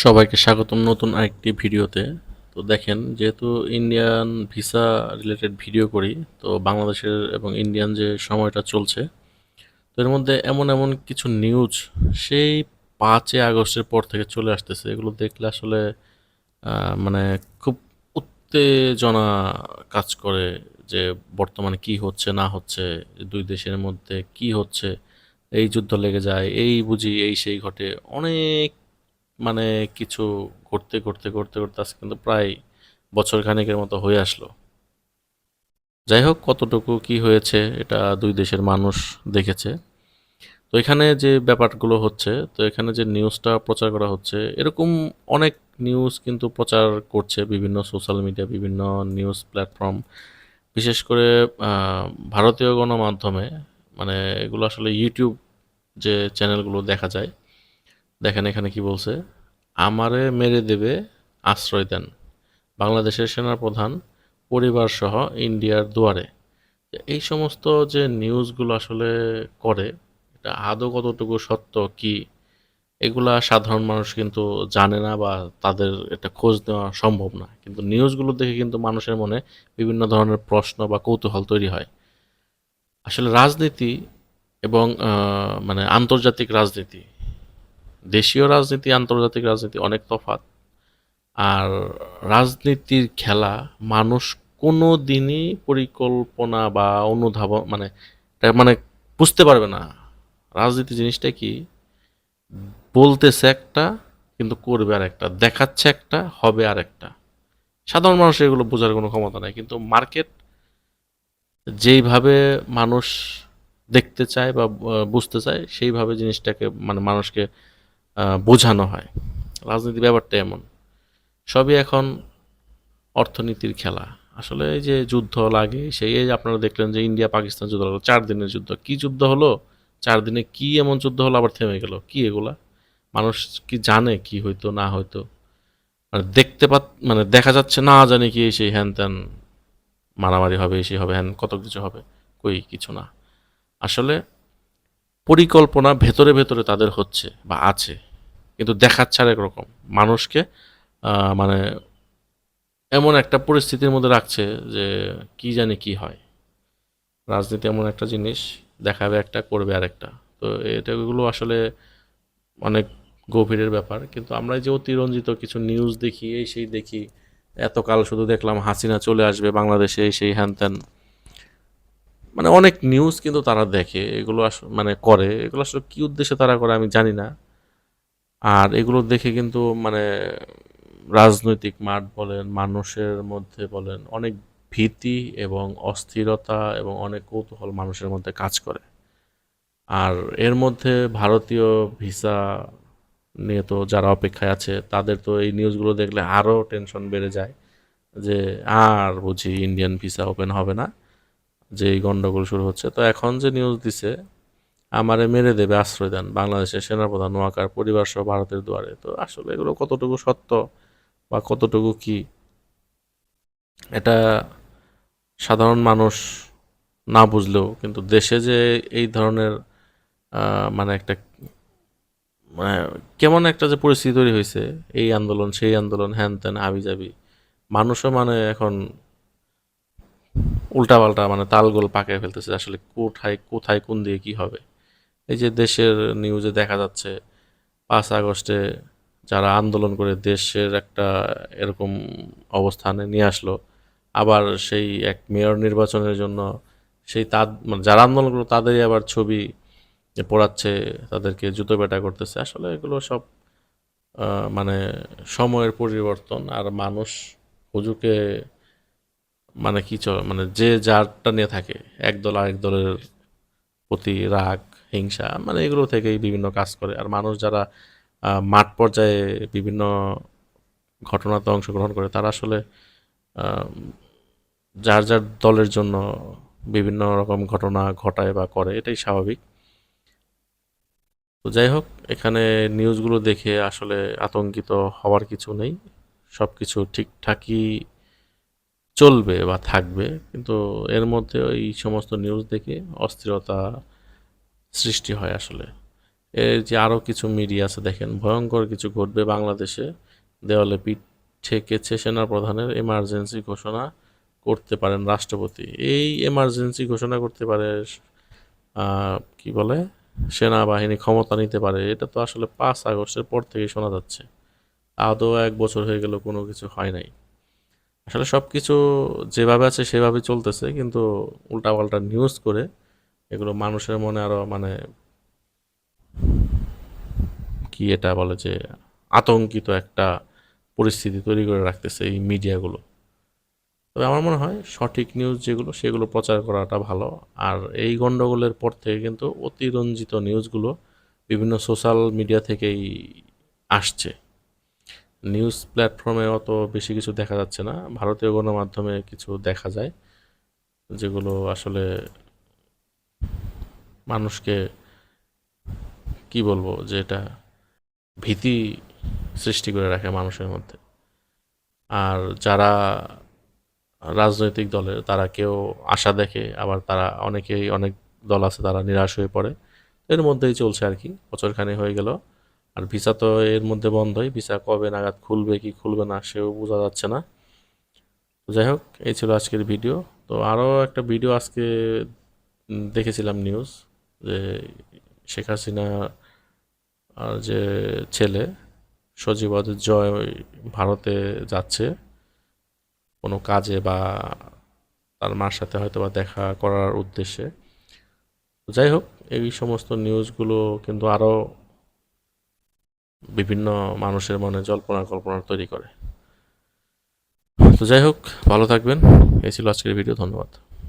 সবাইকে স্বাগতম নতুন আরেকটি ভিডিওতে। তো দেখেন, যেহেতু ইন্ডিয়ান ভিসা রিলেটেড ভিডিও করি, তো বাংলাদেশের এবং ইন্ডিয়ান যে সময়টা চলছে, তো এর মধ্যে এমন এমন কিছু নিউজ সেই পাঁচই আগস্টের পর থেকে চলে আসতেছে। এগুলো দেখলে আসলে মানে খুব উত্তেজনা কাজ করে যে বর্তমানে কি হচ্ছে, না হচ্ছে, দুই দেশের মধ্যে কি হচ্ছে, এই যুদ্ধ লেগে যায়, এই বুঝি, এই সেই ঘটে অনেক মানে কিছু ঘটতে ঘটতে ঘটতে ঘটতে আজকে কিন্তু প্রায় বছর খানেকের মতো হয়ে আসলো। যাই হোক, কতটুকু কি হয়েছে এটা দুই দেশের মানুষ দেখেছে। তো এখানে যে ব্যাপারগুলো হচ্ছে, তো এখানে যে নিউজটা প্রচার করা হচ্ছে, এরকম অনেক নিউজ কিন্তু প্রচার করছে বিভিন্ন সোশ্যাল মিডিয়া, বিভিন্ন নিউজ প্ল্যাটফর্ম। বিশেষ করে ভারতীয় গণমাধ্যমে মানে এগুলো আসলে ইউটিউব যে চ্যানেলগুলো দেখা যায় দেখেন এখানে কি বলছে? আমারে মেরে দেবে, আশ্রয় দেন। বাংলাদেশের সেনাপ্রধান পরিবার সহ ইন্ডিয়ার দুয়ারে। এই সমস্ত যে নিউজগুলো আসলে করে, এটা আদৌ কতটুকু সত্য, কি, এগুলা সাধারণ মানুষ কিন্তু জানে না বা তাদের এটা খোঁজ নেওয়া সম্ভব না। কিন্তু নিউজগুলো দেখে কিন্তু মানুষের মনে বিভিন্ন ধরনের প্রশ্ন বা কৌতূহল তৈরি হয়। আসলে রাজনীতি এবং মানে আন্তর্জাতিক রাজনীতি দেশীয় রাজনীতি, আন্তর্জাতিক রাজনীতি অনেক তফাৎ। আর রাজনীতির খেলা মানুষ কোনো দিনই পরিকল্পনা বা অনুধাবন মানে মানে বুঝতে পারবে না। রাজনীতি জিনিসটা কি? বলতেছে একটা, কিন্তু করবে আর একটা, দেখাচ্ছে একটা, হবে আর একটা। সাধারণ মানুষ এগুলো বোঝার কোনো ক্ষমতা নাই, কিন্তু মার্কেট যেইভাবে মানুষ দেখতে চায় বা বুঝতে চায়, সেইভাবে জিনিসটাকে মানে মানুষকে বোঝানো হয়। রাজনীতি ব্যাপারটা এমন। সবই এখন অর্থনীতির খেলা। আসলে এই যে যুদ্ধ লাগে, সেই আপনারা দেখলেন যে ইন্ডিয়া পাকিস্তান যুদ্ধ হলো, চার দিনের যুদ্ধ। কি যুদ্ধ হলো? চার দিনে কি এমন যুদ্ধ হলো, আবার থেমে গেল। কি এগুলা? মানুষ কি জানে কি হইতো, না হইতো? মানে দেখতে পাত মানে দেখা যাচ্ছে না জানি কি সেই হ্যান ত্যান মারামারি হবে, সেই হবে হ্যান, কত কিছু হবে, কই কিছু না। আসলে পরিকল্পনা ভেতরে ভেতরে তাদের হচ্ছে বা আছে। কিন্তু দেখাচ্ছে আর একরকম। মানুষকে মানে এমন একটা পরিস্থিতির মধ্যে রাখছে যে কি জানি কি হয়। রাজনীতি এমন একটা জিনিস, দেখাবে একটা, করবে আরেকটা। তো এটা এগুলো আসলে অনেক গভীরের ব্যাপার। কিন্তু আমরা যে অতিরঞ্জিত কিছু নিউজ দেখি, এই সেই দেখি, এতকাল শুধু দেখলাম হাসিনা চলে আসবে বাংলাদেশে, এই সেই হ্যান ত্যান। মানে অনেক নিউজ কিন্তু তারা দেখে, এগুলো আস- মানে করে, এগুলো আসলে কী উদ্দেশ্যে তারা করে আমি জানি না। আর এগুলো দেখে কিন্তু মানে রাজনৈতিক মাঠ বলেন, মানুষের মধ্যে বলেন, অনেক ভীতি এবং অস্থিরতা এবং অনেক কৌতূহল মানুষের মধ্যে কাজ করে। আর এর মধ্যে ভারতীয় ভিসা নিয়ে তো যারা অপেক্ষায় আছে, তাদের তো এই নিউজগুলো দেখলে আরও টেনশন বেড়ে যায় যে, আর বুঝি ইন্ডিয়ান ভিসা ওপেন হবে না। যে এই গন্ডগোল শুরু হচ্ছে। তো এখন যে নিউজ দিছে, আমারে মেরে দেবে আশ্রয় দেন বাংলাদেশের সেনাপ্রধান ওয়াকার পরিবার সহ ভারতের দুয়ারে। তো আসলে এগুলো কতটুকু সত্য বা কতটুকু কি? এটা সাধারণ মানুষ না বুঝলেও, কিন্তু দেশে যে এই ধরনের মানে একটা মানে কেমন একটা যে পরিস্থিতি তৈরি হয়েছে, এই আন্দোলন, সেই আন্দোলন, হ্যান ত্যান, হাবি জাবি, মানুষও মানে এখন উল্টাপাল্টা মানে তালগোল পাকিয়ে ফেলতেছে আসলে কোথায় কোথায়, কোন দিয়ে কি হবে। এই যে দেশের নিউজে দেখা যাচ্ছে, পাঁচ আগস্টে যারা আন্দোলন করে দেশের একটা এরকম অবস্থানে নিয়ে আসলো, আবার সেই এক মেয়র নির্বাচনের জন্য সেই তাদ মানে যারা আন্দোলন করল তাদেরই আবার ছবি পোড়াচ্ছে, তাদেরকে জুতো বেটা করতেছে। আসলে এগুলো সব মানে সময়ের পরিবর্তন আর মানুষ হুজুকে মানে কি মানে যে যারটা নিয়ে থাকে, এক দল আরেক দলের প্রতি রাগ, হিংসা মানে এগুলো থেকেই বিভিন্ন কাজ করে। আর মানুষ যারা মাঠ পর্যায়ে বিভিন্ন ঘটনাতে অংশগ্রহণ করে, তারা আসলে যার যার দলের জন্য বিভিন্ন রকম ঘটনা ঘটায় বা করে, এটাই স্বাভাবিক। তো যাই হোক, এখানে নিউজগুলো দেখে আসলে আতঙ্কিত হওয়ার কিছু নেই। সব কিছু ঠিকঠাকই চলবে বা থাকবে, কিন্তু এর মধ্যে এই সমস্ত নিউজ দেখে অস্থিরতা সৃষ্টি হয় আসলে। এর যে আরও কিছু মিডিয়া আছে, দেখেন, ভয়ঙ্কর কিছু ঘটবে বাংলাদেশে। দেওয়ালে পিঠ ঠেকেছে সেনাপ্রধানের এমার্জেন্সি ঘোষণা করতে পারেন রাষ্ট্রপতি। এই এমার্জেন্সি ঘোষণা করতে পারে কি বলে, সেনাবাহিনী ক্ষমতা নিতে পারে, এটা তো আসলে পাঁচ আগস্টের পর থেকে শোনা যাচ্ছে। আদৌ এক বছর হয়ে গেল, কোনো কিছু হয় নাই। আসলে সব কিছু যেভাবে আছে সেভাবে চলতেছে, কিন্তু উল্টাপাল্টা নিউজ করে এগুলো মানুষের মনে আরও মানে কি এটা বলে যে আতঙ্কিত একটা পরিস্থিতি তৈরি করে রাখতেছে এই মিডিয়াগুলো তবে আমার মনে হয় সঠিক নিউজ যেগুলো, সেগুলো প্রচার করাটা ভালো। আর এই গণ্ডগোলের পর থেকে কিন্তু অতিরঞ্জিত নিউজগুলো বিভিন্ন সোশ্যাল মিডিয়া থেকেই আসছে। নিউজ প্ল্যাটফর্মে অত বেশি কিছু দেখা যাচ্ছে না। ভারতীয় গণমাধ্যমে কিছু দেখা যায়, যেগুলো আসলে মানুষকে, কি বলব, যে এটা ভীতি সৃষ্টি করে রাখে মানুষের মধ্যে। আর যারা রাজনৈতিক দলের, তারা কেউ আশা দেখে, আবার তারা অনেকেই, অনেক দল আছে, তারা নিরাশ হয়ে পড়ে। এর মধ্যেই চলছে আর কি বছরখানি হয়ে গেল। আর ভিসা তো এর মধ্যে বন্ধই। ভিসা কবে নাগাদ খুলবে, কি খুলবে না, সেও বোঝা যাচ্ছে না। যাই হোক, এই ছিল আজকের ভিডিও। তো আরও একটা ভিডিও আজকে দেখেছিলাম নিউজ যে শেখ হাসিনা আর যে ছেলে সজীবদ জয় ভারতে যাচ্ছে। কোনো কাজে বা তার মার সাথে হয়তো বা দেখা করার উদ্দেশ্যে। যাই হোক, এই সমস্ত নিউজগুলো কিন্তু আরও বিভিন্ন মানুষের মনে জল্পনা কল্পনা তৈরি করে। তো যাই হোক, ভালো থাকবেন। এই ছিল আজকের ভিডিও, ধন্যবাদ।